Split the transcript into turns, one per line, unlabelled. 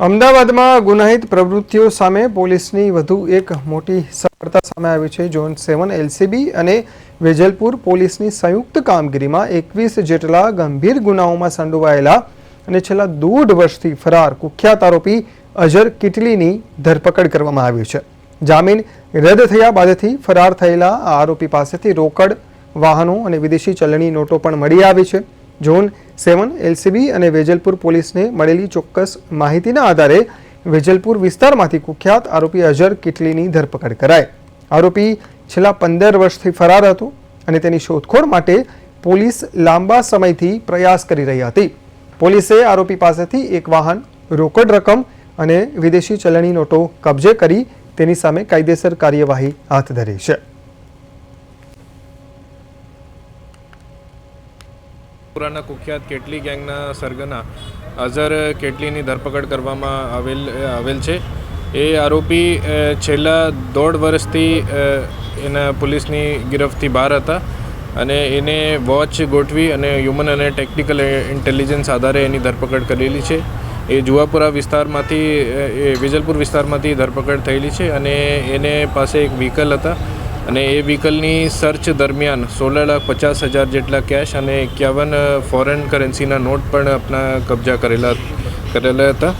અમદાવાદમાં ગુનાહિત પ્રવૃત્તિઓ સામે પોલીસની વધુ એક મોટી સફળતા સામે આવી છે. ઝોન સેવન, એલસીબી અને વેજલપુર પોલીસની સંયુક્ત કામગીરીમાં એકવીસ જેટલા ગંભીર ગુનાઓમાં સંડોવાયેલા અને છેલ્લા દોઢ વર્ષથી ફરાર કુખ્યાત આરોપી અજર કિટલીની ધરપકડ કરવામાં આવી છે. જામીન રદ થયા બાદથી ફરાર થયેલા આ આરોપી પાસેથી રોકડ, વાહનો અને વિદેશી ચલણી નોટો પણ મળી આવી છે. ઝોન સેવન, એલસીબી અને વેજલપુર પોલીસને મળેલી ચોક્કસ માહિતીના આધારે વેજલપુર વિસ્તારમાંથી કુખ્યાત આરોપી અજર કિટલીની ધરપકડ કરાઈ. આરોપી છેલ્લા પંદર વર્ષથી ફરાર હતો અને તેની શોધખોળ માટે પોલીસ લાંબા સમયથી પ્રયાસ કરી રહી હતી. પોલીસે આરોપી પાસેથી એક વાહન, રોકડ રકમ અને વિદેશી ચલણી નોટો કબજે કરી તેની સામે કાયદેસર કાર્યવાહી હાથ ધરી છે.
પુરાના કુખ્યાત કેટલી ગેંગના સરગના અઝર કેટલીની ધરપકડ કરવામાં આવેલ આવેલ છે. એ આરોપી છેલ્લા દોઢ વર્ષથી એના પોલીસની ગિરફથી બહાર હતા અને એને વોચ ગોઠવી અને હ્યુમન અને ટેકનિકલ ઇન્ટેલિજન્સ આધારે એની ધરપકડ કરેલી છે. એ જુવાપુરા વિસ્તારમાંથી એ વિજલપુર વિસ્તારમાંથી ધરપકડ થયેલી છે અને એને પાસે એક વ્હીકલ હતા. અને એ વ્હીકલની સર્ચ દરમિયાન સોળ લાખ પચાસ હજાર જેટલા કેશ અને એકાવન ફોરેન કરન્સીના નોટ પણ આપણા કબજા કરેલા કરેલા હતા.